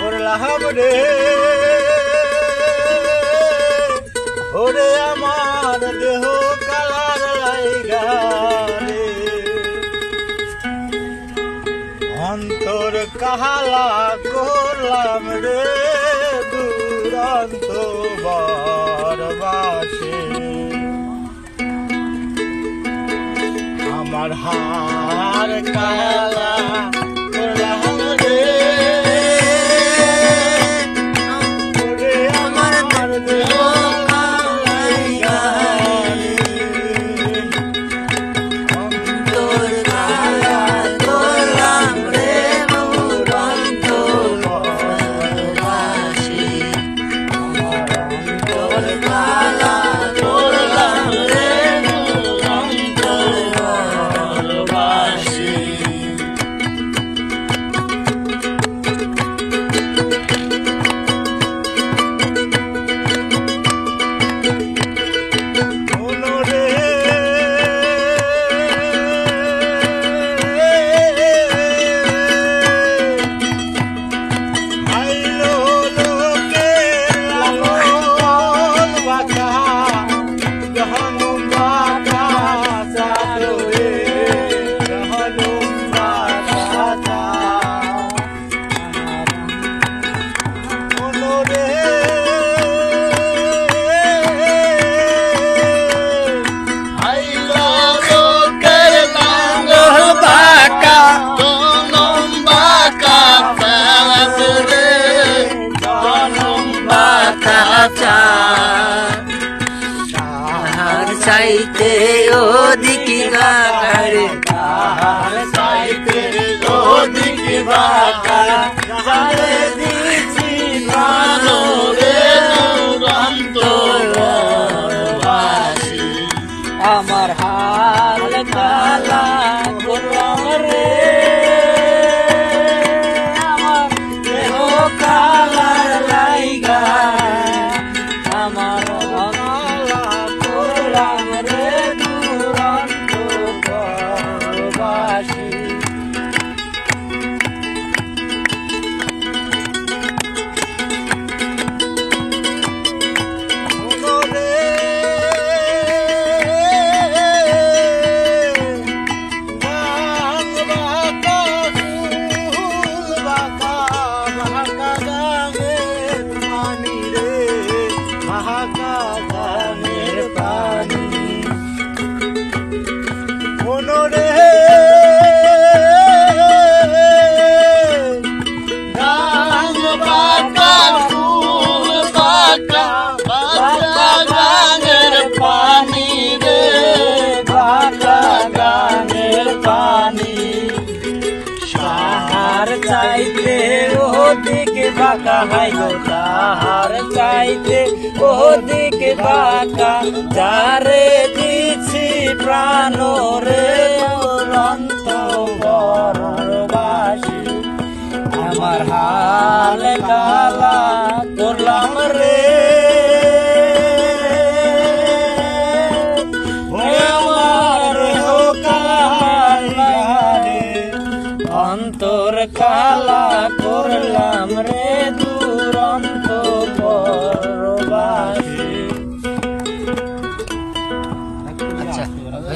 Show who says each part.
Speaker 1: করলাম রে ওরে আমার দেহ কালার লাইগা অন্তর কাহালা করলাম রে, দুরন্ত বরবাসে আমার হার কালা thank
Speaker 2: you. চাইতে ওদিকে বাকারে
Speaker 1: তাহার সাইতে ওদিকে বাঁকা বাঁকা বাঁকা
Speaker 2: হাই গো, তাহার চাইতে ওদিকে বাঁকা যারে দিছি প্রাণ রে অনন্ত বরবাসী আমার হাল কালা করলাম রে। অন্তর কালা